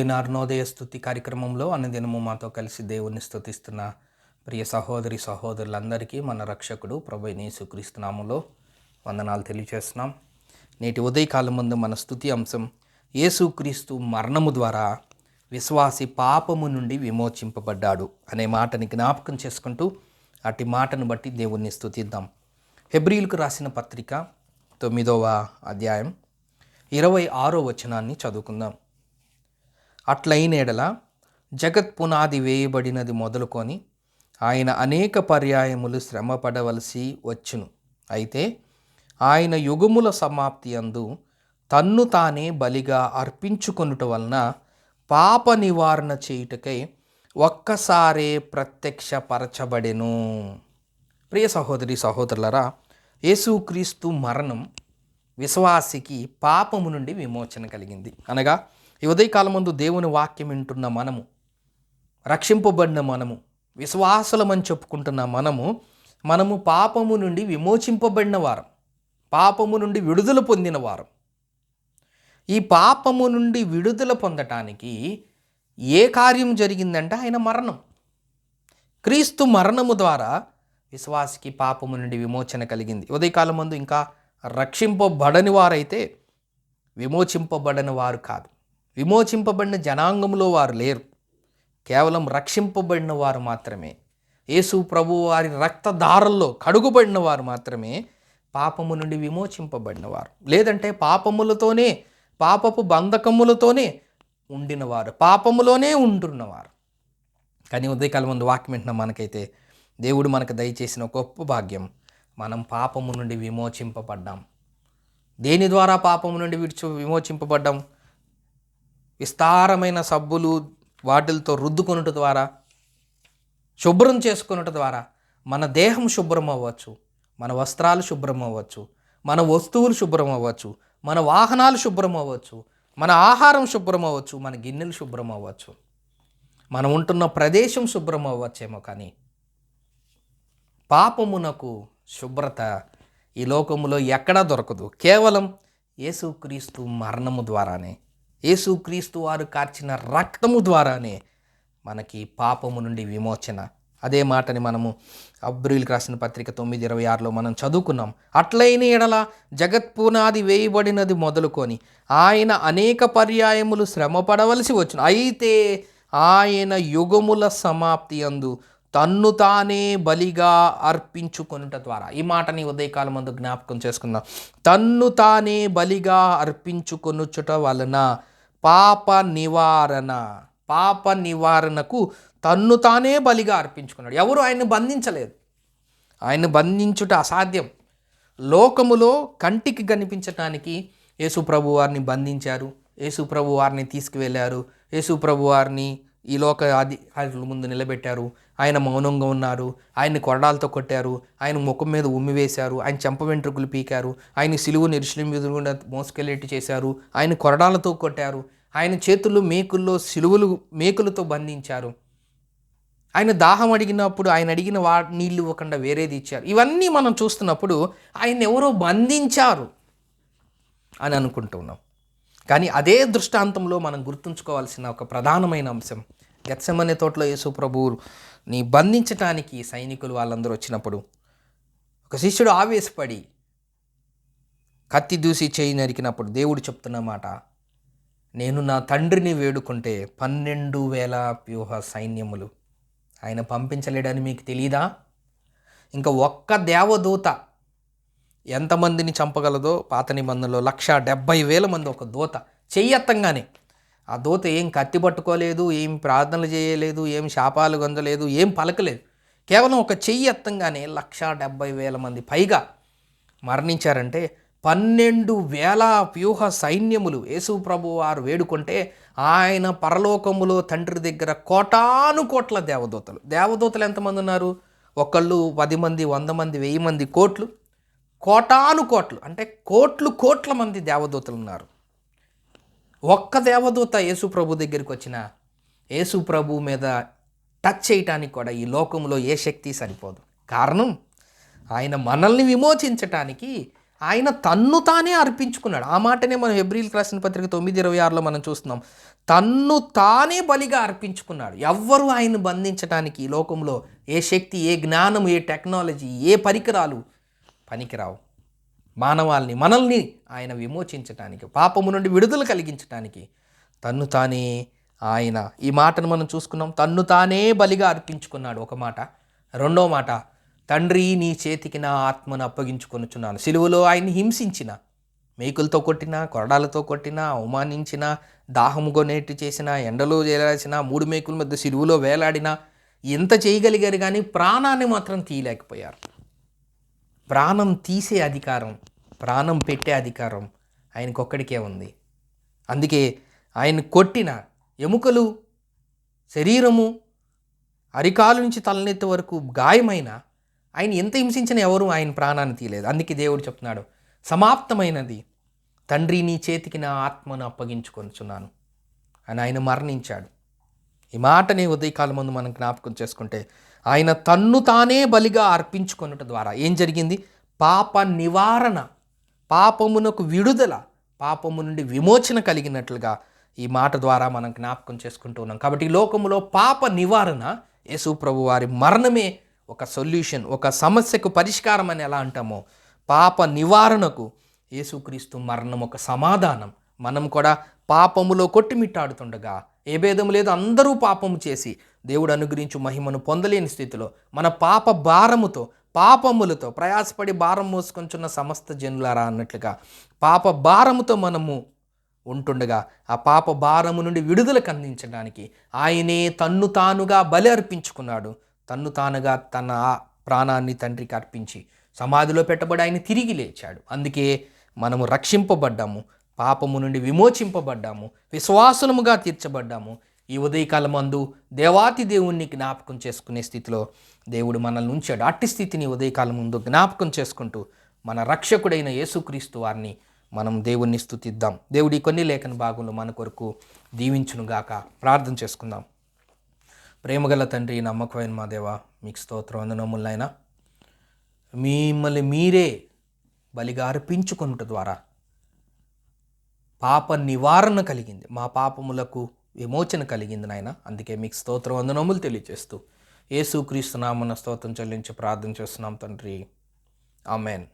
అనుదిన అరుణోదయ స్థుతి కార్యక్రమంలో అనుదినము మాతో కలిసి దేవుణ్ణి స్థుతిస్తున్న ప్రియ సహోదరి సహోదరులందరికీ మన రక్షకుడు ప్రభు యేసుక్రీస్తునామములో వందనాలు తెలియజేస్తున్నాం. నేటి ఉదయకాలం ముందు మన స్థుతి అంశం యేసుక్రీస్తు మరణము ద్వారా విశ్వాసి పాపము నుండి విమోచింపబడ్డాడు అనే మాటని జ్ఞాపకం చేసుకుంటూ అట్టి మాటను బట్టి దేవుణ్ణి స్థుతిద్దాం హెబ్రిల్కు రాసిన పత్రిక తొమ్మిదవ అధ్యాయం ఇరవై ఆరో వచనాన్ని చదువుకుందాం. అట్లయిన ఎడల జగత్ పునాది వేయబడినది మొదలుకొని ఆయన అనేక పర్యాయములు శ్రమ పడవలసి వచ్చును. అయితే ఆయన యుగముల సమాప్తి అందు తన్ను తానే బలిగా అర్పించుకొనుట వలన పాప నివారణ చేయుటకై ఒక్కసారే ప్రత్యక్షపరచబడెను. ప్రియ సహోదరి సహోదరులరా యేసుక్రీస్తు మరణం విశ్వాసికి పాపము నుండి విమోచన కలిగింది. అనగా ఈ ఉదయకాలం ముందు దేవుని వాక్యం వింటున్న మనము రక్షింపబడిన మనము విశ్వాసులమని చెప్పుకుంటున్న మనము మనము పాపము నుండి విమోచింపబడిన వారం పాపము నుండి విడుదల పొందిన వారం. ఈ పాపము నుండి విడుదల పొందటానికి ఏ కార్యం జరిగిందంటే ఆయన మరణం. క్రీస్తు మరణము ద్వారా విశ్వాసికి పాపము నుండి విమోచన కలిగింది. ఉదయకాలం ముందు ఇంకా రక్షింపబడని వారైతే విమోచింపబడని వారు కాదు. విమోచింపబడిన జనాంగంలో వారు లేరు. కేవలం రక్షింపబడిన వారు మాత్రమే. యేసు ప్రభు వారి రక్తధారల్లో కడుగుబడిన వారు మాత్రమే పాపము నుండి విమోచింపబడినవారు లేదంటే పాపములతోనే పాపపు బంధకములతోనే ఉండినవారు పాపములోనే ఉంటున్నవారు కానీ ఉదయకాలం ముందు వాక్యం వింటున్న మనకైతే దేవుడు మనకు దయచేసిన గొప్ప భాగ్యం మనం పాపము నుండి విమోచింపబడ్డాం. దేని ద్వారా పాపము నుండి విడిచి విమోచింపబడ్డాం? విస్తారమైన సబ్బులు వాటిలతో రుద్దుకొనుట ద్వారా శుభ్రం చేసుకొనుట ద్వారా మన దేహం శుభ్రం అవ్వచ్చు మన వస్త్రాలు శుభ్రం అవ్వచ్చు మన వస్తువులు శుభ్రం అవ్వచ్చు మన వాహనాలు శుభ్రం అవ్వచ్చు మన ఆహారం శుభ్రం అవ్వచ్చు మన గిన్నెలు శుభ్రం అవ్వచ్చు మనం ఉంటున్న ప్రదేశం శుభ్రం అవ్వచ్చేమో కానీ పాపమునకు శుభ్రత ఈ లోకములో ఎక్కడా దొరకదు. కేవలం యేసుక్రీస్తు మరణము ద్వారానే. యేసుక్రీస్తు వారు కార్చిన రక్తము ద్వారానే మనకి పాపము నుండి విమోచన. అదే మాటని మనము అబ్రిల్కి రాసిన పత్రిక తొమ్మిది ఇరవై ఆరులో మనం చదువుకున్నాం. అట్లయిన ఎడల జగత్పునాది వేయబడినది మొదలుకొని ఆయన అనేక పర్యాయములు శ్రమ పడవలసి అయితే ఆయన యుగముల సమాప్తి అందు తన్ను తానే బలిగా అర్పించుకొనుట ద్వారా. ఈ మాటని ఉదయకాలం ముందు జ్ఞాపకం చేసుకుందాం. తన్ను తానే బలిగా అర్పించుకొనుచుట వలన పాప నివారణ పాప నివారణకు తన్ను తానే బలిగా అర్పించుకున్నాడు. ఎవరు ఆయన్ని బంధించలేదు. ఆయన్ని బంధించుట అసాధ్యం. లోకములో కంటికి కనిపించటానికి యేసుప్రభు వారిని బంధించారు. యేసుప్రభు వారిని తీసుకువెళ్ళారు. యేసుప్రభు వారిని ఈ లోక అధికారుల ముందు నిలబెట్టారు. ఆయన మౌనంగా ఉన్నారు ఆయన్ని కొరడాలతో కొట్టారు. ఆయన ముఖం మీద ఉమ్మి వేశారు. ఆయన చెంప వెంట్రుకలు పీకారు. ఆయన సిలువు నిరుశలం ఎదురుగుండా మోసుకెళ్ళేట్టు చేశారు. ఆయన కొరడాలతో కొట్టారు. ఆయన చేతులు మేకుల్లో సిలువలు మేకులతో బంధించారు. ఆయన దాహం అడిగినప్పుడు ఆయన అడిగిన వా నీళ్ళు ఇవ్వకుండా వేరేది ఇచ్చారు. ఇవన్నీ మనం చూస్తున్నప్పుడు ఆయన ఎవరో బంధించారు అని అనుకుంటున్నాం కానీ అదే దృష్టాంతంలో మనం గుర్తుంచుకోవాల్సిన ఒక ప్రధానమైన అంశం గత్సమనే తోటలో యేసు ప్రభువుని బంధించటానికి సైనికులు వాళ్ళందరూ వచ్చినప్పుడు ఒక శిష్యుడు ఆవేశపడి కత్తి దూసి చేయి నరికినప్పుడు దేవుడు చెప్తున్న మాట నేను నా తండ్రిని వేడుకుంటే పన్నెండు వేల వ్యూహ సైన్యములు ఆయన పంపించలేడని మీకు తెలీదా? ఇంకా ఒక్క దేవదూత ఎంతమందిని చంపగలదో పాత నిబంధనలో లక్ష డెబ్బై వేల మంది ఒక దూత చెయ్యత్తంగానే ఆ దూత ఏం కత్తి పట్టుకోలేదు ఏం ప్రార్థనలు చేయలేదు ఏం శాపాలు గొందలేదు ఏం పలకలేదు. కేవలం ఒక చెయ్యి ఎత్తంగానే లక్ష డెబ్బై వేల మంది పైగా మరణించారంటే పన్నెండు వేల వ్యూహ సైన్యములు యేసు ప్రభు వారు వేడుకుంటే ఆయన పరలోకములో తండ్రి దగ్గర కోటాను కోట్ల దేవదూతలు. దేవదూతలు ఎంతమంది ఉన్నారు? ఒకళ్ళు పది మంది వంద మంది వెయ్యి మంది కోట్లు. కోటాను కోట్లు. అంటే కోట్లు కోట్ల మంది దేవదూతలు ఉన్నారు. ఒక్క దేవదూత యేసు ప్రభు దగ్గరికి వచ్చిన యేసు ప్రభు మీద టచ్ చేయటానికి కూడా ఈ లోకంలో ఏ శక్తి సరిపోదు. కారణం ఆయన మనల్ని విమోచించటానికి ఆయన తన్ను తానే అర్పించుకున్నాడు. ఆ మాటనే మనం ఎబ్రిల్ రాసిన పత్రిక తొమ్మిది ఇరవై ఆరులో మనం చూస్తున్నాం. తన్ను తానే బలిగా అర్పించుకున్నాడు. ఎవ్వరు ఆయన బంధించడానికి ఈ లోకంలో ఏ శక్తి ఏ జ్ఞానం ఏ టెక్నాలజీ ఏ పరికరాలు పనికిరావు. మానవాల్ని మనల్ని ఆయన విమోచించటానికి పాపము నుండి విడుదల కలిగించటానికి తన్ను తానే ఆయన. ఈ మాటను మనం చూసుకున్నాం. తన్ను తానే బలిగా అర్పించుకున్నాడు. ఒక మాట. రెండో మాట. తండ్రి నీ చేతికి నా ఆత్మను అప్పగించుకొనుచున్నాను. సిలువలో ఆయన్ని హింసించిన మేకులతో కొట్టినా కొరడాలతో కొట్టినా అవమానించిన దాహము కొనేట్టు చేసిన ఎండలో చేరాల్సిన మూడు మేకుల మధ్య సిలువలో వేలాడినా ఎంత చేయగలిగారు కానీ ప్రాణాన్ని మాత్రం తీయలేకపోయారు. ప్రాణం తీసే అధికారం ప్రాణం పెట్టే అధికారం ఆయనకొక్కడికే ఉంది. అందుకే ఆయన కొట్టిన ఎముకలు శరీరము అరికాలు నుంచి తలనెత్తి వరకు గాయమైన ఆయన ఎంత హింసించిన ఎవరు ఆయన ప్రాణాన్ని తీయలేదు. అందుకే దేవుడు చెప్తున్నాడు సమాప్తమైనది. తండ్రి నీ చేతికి నా ఆత్మను అప్పగించుకొనిచున్నాను. అని ఆయన మరణించాడు. ఈ మాటని ఉదయకాలం ముందు మనం జ్ఞాపకం చేసుకుంటే ఆయన తన్ను తానే బలిగా అర్పించుకొనుట ద్వారా ఏం జరిగింది? పాప నివారణ పాపమునకు విడుదల పాపము నుండి విమోచన కలిగినట్లుగా ఈ మాట ద్వారా మనం జ్ఞాపకం చేసుకుంటూ ఉన్నాం. కాబట్టి ఈ లోకములో పాప నివారణ యేసు ప్రభు వారి మరణమే ఒక సొల్యూషన్ ఒక సమస్యకు పరిష్కారం అని ఎలా అంటామో పాప నివారణకు యేసుక్రీస్తు మరణం ఒక సమాధానం. మనం కూడా పాపములో కొట్టిమిట్టాడుతుండగా ఏ భేదం లేదు అందరూ పాపము చేసి దేవుడు అనుగ్రహించు మహిమను పొందలేని స్థితిలో మన పాప భారముతో పాపములతో ప్రయాసపడి భారం మోసుకొంచున్న సమస్త జనులారా అన్నట్లుగా పాప భారముతో మనము ఉంటుండగా ఆ పాప భారము నుండి విడుదలకు అందించడానికి ఆయనే తన్ను తానుగా బలి అర్పించుకున్నాడు. తన్ను తానుగా తన ప్రాణాన్ని తండ్రికి అర్పించి సమాధిలో పెట్టబడి ఆయన తిరిగి లేచాడు. అందుకే మనము రక్షింపబడ్డాము పాపము నుండి విమోచింపబడ్డాము విశ్వాసముగా తీర్చబడ్డాము. ఈ ఉదయకాలం అందు దేవాతి దేవుణ్ణి జ్ఞాపకం చేసుకునే స్థితిలో దేవుడు మనల్ని ఉంచాడు. అట్టి స్థితిని ఉదయకాలం ముందు జ్ఞాపకం చేసుకుంటూ మన రక్షకుడైన యేసుక్రీస్తు వారిని మనం దేవుణ్ణి స్థుతిద్దాం. దేవుడి కొన్ని లేఖన భాగంలో మన కొరకు దీవించునుగాక ప్రార్థన చేసుకుందాం. ప్రేమగల తండ్రి నమ్మకమైన మా దేవ మీకు స్తోత్రం. వందనములైనా మిమ్మల్ని మీరే బలిగా అర్పించుకున్నట ద్వారా పాప నివారణ కలిగింది. మా పాపములకు విమోచన కలిగింది నాయన. అందుకే మీకు స్తోత్రం వందనములు తెలియజేస్తూ యేసుక్రీస్తు నామన స్తోత్రం చెల్లించి ప్రార్థన చేస్తున్నాం తండ్రి. ఆమెన్.